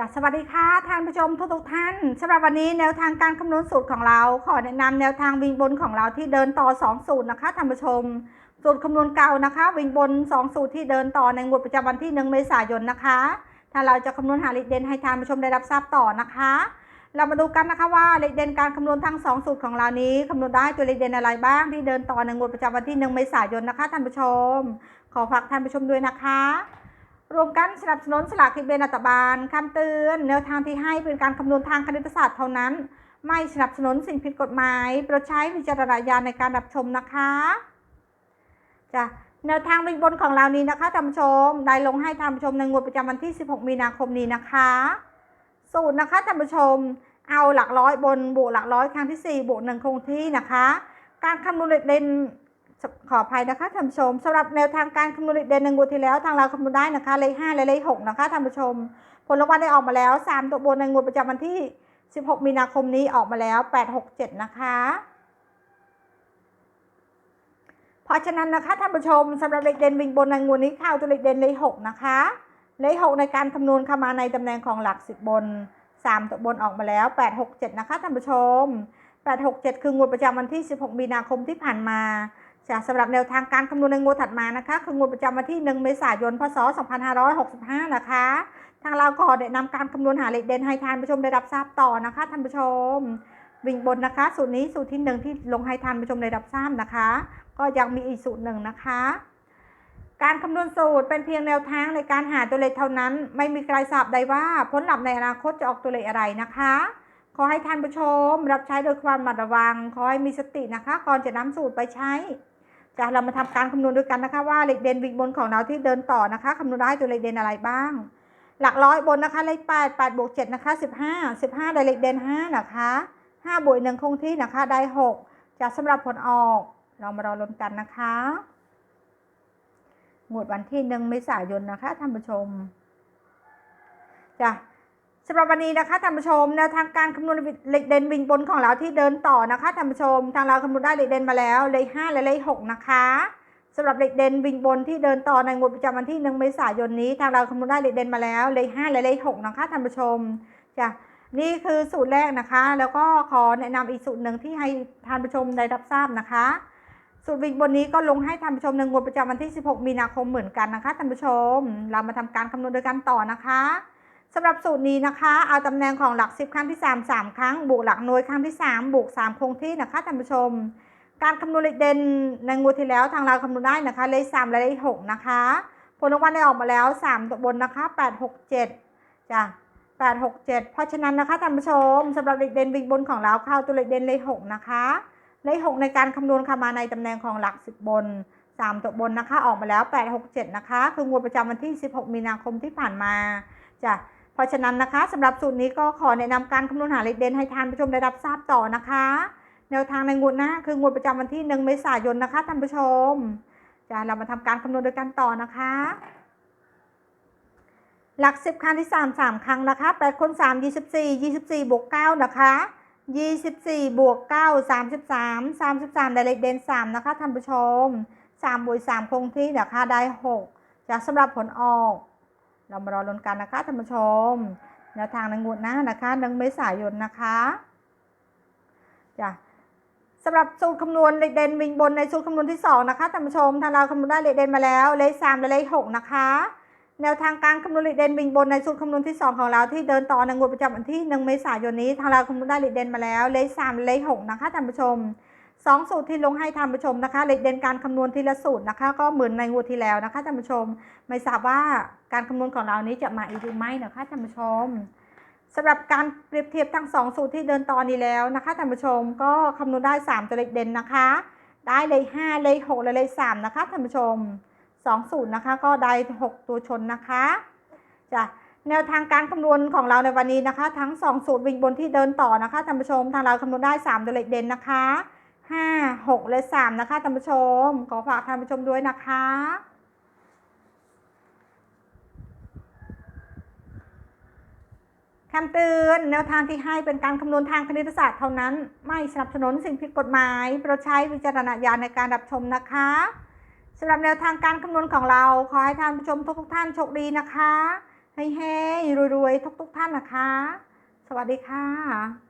จ้ะสวัสดีค่ะท่านผู้ชมทุกทุกท่านสำหรับวันนี้แนวทางการคำนวณสูตรของเรา ขอแนะนำแนวทางวิ่งบนของเราที่เดินต่อ 2 สูตรนะคะท่านผู้ชม สูตรคำนวณเก่านะคะ วิ่งบน 2 สูตรที่เดินต่อในงวดประจำวันที่ 1 เมษายนนะคะ ถ้าเราจะคำนวณหาเลขเด่นให้ท่านผู้ชมได้รับทราบต่อนะคะ เรามาดูกันนะคะว่าเลขเด่นการคำนวณทั้ง 2 สูตรของเรานี้คำนวณได้ตัวเลขเด่นอะไรบ้างที่เดินต่อในงวดประจำวันที่ 1 เมษายนนะคะท่านผู้ชม ขอฝากท่านผู้ชมด้วยนะคะ รวมกันสนับสนุนสลากกินแบ่งรัฐบาลคำเตือนแนวทางที่ให้เป็นการคำนวณทางคณิตศาสตร์เท่านั้น ไม่สนับสนุนสิ่งผิดกฎหมายโปรดใช้วิจารณญาณในการรับชมนะคะจ้ะแนวทางวิ่งบนของเรานี้นะคะท่านผู้ชม ได้ลงให้ท่านผู้ชมในงวดประจำวันที่ 16 มีนาคมนี้นะคะ สูตรนะคะท่านผู้ชม เอาหลักร้อยบนบวกหลักร้อยครั้งที่ 4บวกหนึ่งคงที่นะคะ การคำนวณเลขเด่น ขออภัยนะคะท่านผู้ชมสำหรับแนวทางการคำนวณเลขเด่นในงวดที่แล้วทางเราคำนวณได้นะคะเลข5และเลข6นะคะท่านผู้ชม ผลรางวัลได้ออกมาแล้ว 3 ตัวบนในงวดประจำวันที่ 16 มีนาคมนี้ออกมาแล้ว 867 นะคะ เพราะฉะนั้นนะคะท่านผู้ชมสำหรับเลขเด่นวิ่งบนในงวดนี้เข้าตัวเลขเด่นเลข6นะคะเลข6ในการคำนวณเข้ามาในตำแหน่งของหลัก10บบน 3 ตัวบนออกมาแล้ว 867 นะคะท่านผู้ชม 867 คืองวดประจำวันที่ 16 มีนาคมที่ผ่านมา สำหรับแนวทางการคำนวณในงวดถัดมานะคะคืองวดประจำวันที่ 1 เมษายน พศ 2565 นะคะ ทางเราก็ได้นำการคำนวณหาเลขเด่นให้ท่านผู้ชมได้รับทราบต่อนะคะท่านผู้ชม วิ่งบนนะคะสูตรนี้สูตรที่หนึ่งที่ลงให้ท่านผู้ชมได้รับทราบนะคะ ก็ยังมีอีกสูตรหนึ่งนะคะ การคำนวณสูตรเป็นเพียงแนวทางในการหาตัวเลขเท่านั้น ไม่มีใครทราบได้ว่าผลลัพธ์ในอนาคตจะออกตัวเลขอะไรนะคะ ขอให้ท่านผู้ชม รับใช้โดยความระมัดระวัง ขอให้มีสตินะคะ ก่อนจะนำสูตรไปใช้จะเรามาทำการคำนวณด้วยกันนะคะ ว่าเลขเด่นวิ่งบนของเราที่เดินต่อนะคะคำนวณได้ตัวเลขเด่นอะไรบ้าง หลักร้อยบนนะคะเลขแปดแปดบวกเจ็ดนะคะสิบห้าสิบห้าได้เลขเด่นห้านะคะห้าบวกหนึ่งคงที่นะคะได้หกจะสำหรับผลออก เรามารอลุ้นกันนะคะงวดวันที่หนึ่งเมษายนนะคะท่านผู้ชมจ้ะ สำหรับวันนี้นะคะท่านผู้ชมแนวทางการคำนวณเลขเด่นวิ่งบนของเราที่เดินต่อนะคะท่านผู้ชม ทางเราคำนวณได้เลขเด่นมาแล้วเลขห้าและเลขหกนะคะสำหรับเลขเด่นวิ่งบนที่เดินต่อในงวดประจำวันที่หนึ่งเมษายนนี้ ทางเราคำนวณได้เลขเด่นมาแล้วเลขห้าและเลขหกนะคะท่านผู้ชมจ้ะนี่คือสูตรแรกนะคะ แล้วก็ขอแนะนำอีกสูตรหนึ่งที่ให้ท่านผู้ชมได้รับทราบนะคะ สูตรวิ่งบนนี้ก็ลงให้ท่านผู้ชมในงวดประจำวันที่ 16 มีนาคมเหมือนกันนะคะท่านผู้ชม เรามาทำการคำนวณโดยกันต่อนะคะ สำหรับสูตรนี้นะคะ เอาตำแหน่งของหลัก 10 ครั้งที่ 3 3 ครั้ง บวกหลักหน่วยครั้งที่ 3 บวก 3 คงที่นะคะท่านผู้ชม การคำนวณเลขเด่นในงวดที่แล้วทางเราคำนวณได้นะคะเลข3และเลข6นะคะ ผลรางวัลได้ออกมาแล้ว 3 ตัวบนนะคะ 8 6 7จ้ะ8 6 7 เพราะฉะนั้นนะคะท่านผู้ชมสำหรับเลขเด่นวิ่งบนของเราเข้าตัวเลขเด่นเลข6นะคะเลข6ในการคำนวณเข้ามาในตำแหน่งของหลัก 10 บน 3 ตัวบนนะคะ ออกมาแล้ว 8 6 7 นะคะคืองวดประจำวันที่ 16 มีนาคมที่ผ่านมาจ้ะ ราะฉะนั้นนะคะสำหรับสูตรนี้ก็ขอแนะนำการคำนวณหาเลขเด่นให้ท่านผู้ชมได้รับทราบต่อนะคะ แนวทางในงวดหน้าคืองวดประจำวันที่1เมษายนนะคะท่านผู้ชมจะเรามาทำการคำนวณโดยกันต่อนะคะ หลัก 10 ครั้งที่ 3 3 ครั้งนะคะ 8คูณ3 24 24บวก9นะคะ24บวก9 33 33 ได้เลขเด่น3นะคะท่านผู้ชม3บวก3คงที่นะคะได้ 6จากสำหรับผลออก เรามารอลุ้นกันนะคะท่านผู้ชมแนวทางในงงวดหน้านะคะหนึ่งเมษายนนะคะจ้ะสำหรับสูตรคำนวณเลขเด่นวิ่งบนในสูตรคำนวณที่ 2 นะคะท่านผู้ชมทางเราคำนวณได้เลขเด่นมาแล้วเลข3และเลข6นะคะ แนวทางการคำนวณเลขเด่นวิ่งบนในสูตรคำนวณที่ 2 ของเราที่เดินต่อในงวดประจำวันที่ 1 เมษายนนี้ทางเราคำนวณได้เลขเด่นมาแล้วเลข3และเลข6นะคะท่านผู้ชม สองสูตรที่ลงให้ท่านผู้ชมนะคะเลขเด่นการคำนวณทีละสูตรนะคะ ก็เหมือนในงวดที่แล้วนะคะท่านผู้ชม ไม่ทราบว่าการคำนวณของเรานี้จะมาอีกหรือไม่นะคะท่านผู้ชมสำหรับการเปรียบเทียบทั้งสองสูตรที่เดินตอนี้แล้วนะคะท่านผู้ชมก็คำนวณได้ 3 ตัวเลขเด่นนะคะ ได้เลข5เลข6และเลข3นะคะท่านผู้ชม2สูตรนะคะ ก็ได้ 6 ตัวชนนะคะจ้ะแนวทางการคำนวณของเราในวันนี้นะคะ ทั้ง 2 สูตรวิ่งบนที่เดินต่อนะคะท่านผู้ชมทางเราคำนวณได้ 3 ตัวเลขเด่นนะคะ 5 6และ3นะคะท่านผู้ชม ขอฝากท่านผู้ชมด้วยนะคะ คำเตือนแนวทางที่ให้เป็นการคำนวณทางคณิตศาสตร์เท่านั้น ไม่สนับสนุนสิ่งผิดกฎหมายโปรดใช้วิจารณญาณในการรับชมนะคะสำหรับแนวทางการคำนวณของเรา ขอให้ท่านผู้ชมทุกๆท่านโชคดีนะคะเให้แห้งๆรวยๆ ทุกๆท่านนะคะ สวัสดีค่ะ